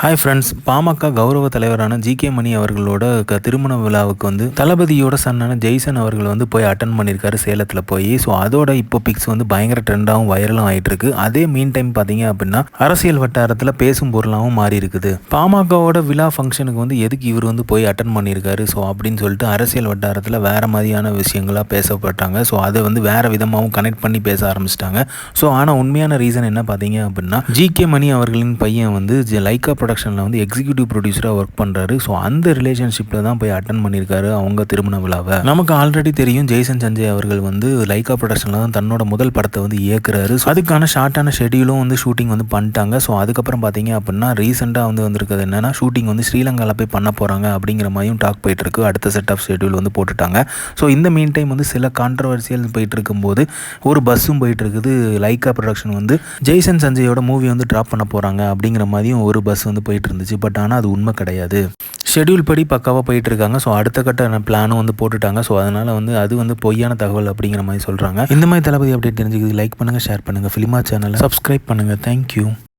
Hi friends PMK கௌரவ தலைவரான G K மணி அவர்களோட க திருமண விழாவுக்கு வந்து தளபதியோட சன்னான ஜெய்சன் அவர்கள் வந்து போய் அட்டன் பண்ணியிருக்காரு சேலத்தில் போய். ஸோ அதோட இப்போ பிக்ஸ் வந்து பயங்கர ட்ரெண்டாகவும் வைரலும் ஆகிட்டு இருக்கு அதே மீன் டைம் பார்த்தீங்க அப்படின்னா அரசியல் வட்டாரத்தில் பேசும் பொருளாகவும் மாறி இருக்குது பாமகவோட விழா ஃபங்க்ஷனுக்கு வந்து எதுக்கு இவர் வந்து போய் அட்டன் பண்ணியிருக்காரு? ஸோ அப்படின்னு சொல்லிட்டு அரசியல் வட்டாரத்தில் வேறு மாதிரியான விஷயங்களாக பேசப்பட்டாங்க. ஸோ அதை வந்து வேறு விதமாகவும் கனெக்ட் பண்ணி பேச ஆரம்பிச்சிட்டாங்க. ஸோ ஆனால் உண்மையான ரீசன் என்ன பார்த்தீங்க அப்படின்னா ஜி கே மணி அவர்களின் பையன் வந்து லைக்கா ப்ரொடக்ஷனில் வந்து எக்ஸிக்யூட்டிவ் ப்ரொடியூசராக ஒர்க் பண்ணுறாரு ஸோ அந்த ரிலேஷன்ஷிப்பில் தான் போய் அட்டன் பண்ணியிருக்காரு அவங்க திருமண விழாவை. நமக்கு ஆல்ரெடி தெரியும் ஜெய்சன் சஞ்சய் அவர்கள் வந்து லைக்கா ப்ரொடக்ஷனில் தான் தன்னோட முதல் படத்தை வந்து இயக்குறாரு. ஸோ அதுக்கான ஷார்ட்டான ஷெடியூலும் வந்து ஷூட்டிங் வந்து பண்ணிட்டாங்க. ஸோ அதுக்கப்புறம் பார்த்தீங்க அப்படின்னா ரீசெண்டாக வந்து வந்திருக்கிறது என்னென்னா ஷூட்டிங் வந்து ஸ்ரீலங்காவில் போய் பண்ண போகிறாங்க அப்படிங்கிற மாதிரியும் டாக் போயிட்டுருக்கு அடுத்த செட் ஆஃப் ஷெடியூல் வந்து போட்டுட்டாங்க. ஸோ இந்த மீன் டைம் வந்து சில கான்ட்ரவர்சியல் போயிட்டு இருக்கும்போது ஒரு பஸ்ஸும் போயிட்டு இருக்குது. லைக்கா ப்ரொடக்ஷன் வந்து ஜெய்சன் சஞ்சயோட மூவி வந்து ட்ராப் பண்ண போகிறாங்க அப்படிங்கிற மாதிரியும் ஒரு பஸ் வந்து போயிட்டு இருந்துச்சு பட் ஆனால் அது உண்மை கிடையாது. ஷெட்யூல் படி பக்காவாக போயிட்டு இருக்காங்க ஸோ அடுத்த கட்ட பிளானும் வந்து போட்டுட்டாங்க. ஸோ அதனால் வந்து அது வந்து பொய்யான தகவல் அப்படிங்கிற மாதிரி சொல்கிறாங்க இந்த மாதிரி தளபதி அப்டேட் தெரிஞ்சுக்கிறது லைக் பண்ணுங்கள் ஷேர் பண்ணுங்கள் ஃபிலிமா சேனலை சப்ஸ்கிரைப் பண்ணுங்கள் தேங்க்யூ